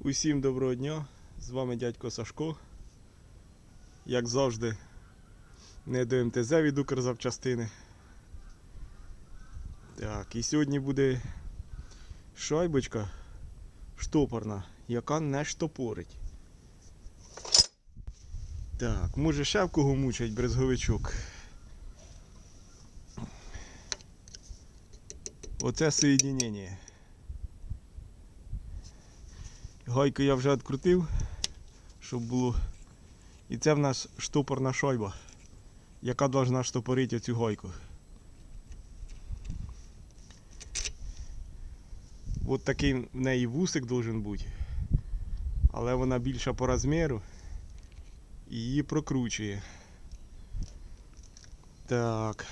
Усім доброго дня! З вами дядько Сашко. Як завжди, не до МТЗ від Укрзапчастини. Так, і сьогодні буде шайбочка штопорна, яка не штопорить. Так, може ще в кого мучать брезговичок. Оце соєдінення. Гайку я вже відкрутив, щоб було. І це в нас штопорна шайба, яка повинна штопорити оцю гайку. От такий в неї вусик должен бути. Але вона більша по розміру і її прокручує. Так.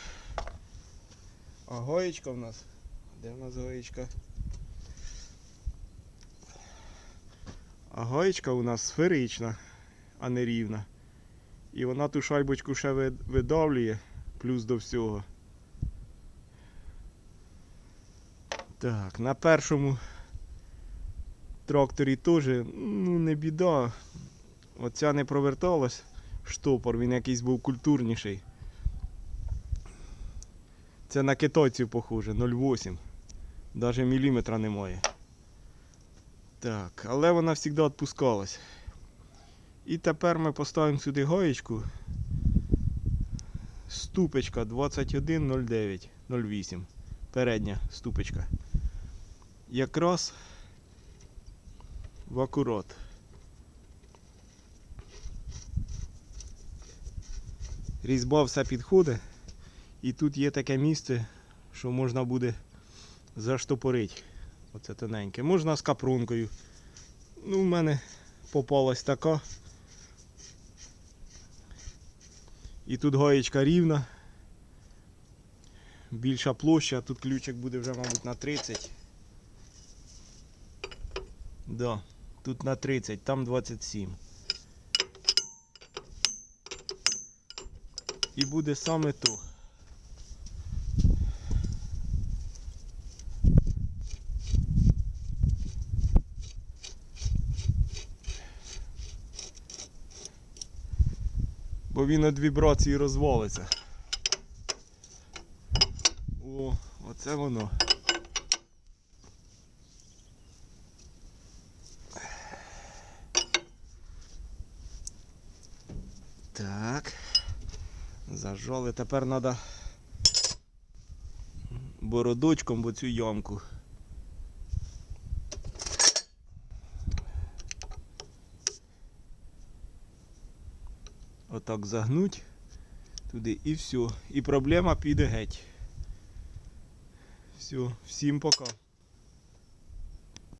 А гаєчка в нас. Де в нас гаєчка? А гаєчка у нас сферична, а не рівна. І вона ту шайбочку ще видавлює, плюс до всього. Так, на першому тракторі теж, ну не біда. Оця не проверталась штопор, він якийсь був культурніший. Це на китайців похоже, 0,8. Навіть міліметра немає. Так, але вона завжди відпускалась. І тепер ми поставимо сюди гаєчку. Ступочка 2109 08. Передня ступочка. Якраз в акурат. Різьба все підходить. І тут є таке місце, що можна буде заштопорити. Оце тоненьке. Можна з капрункою. Ну, в мене попалась така. І тут гаєчка рівна. Більша площа, тут ключик буде вже, мабуть, на 30. Да, тут на 30, там 27. І буде саме то. Бо він від вібрації розвалиться. О, оце воно. Так. Зажали. Тепер треба бородочком в цю ямку. Отак загнуть туди і все. І проблема піде геть. Все, всім пока.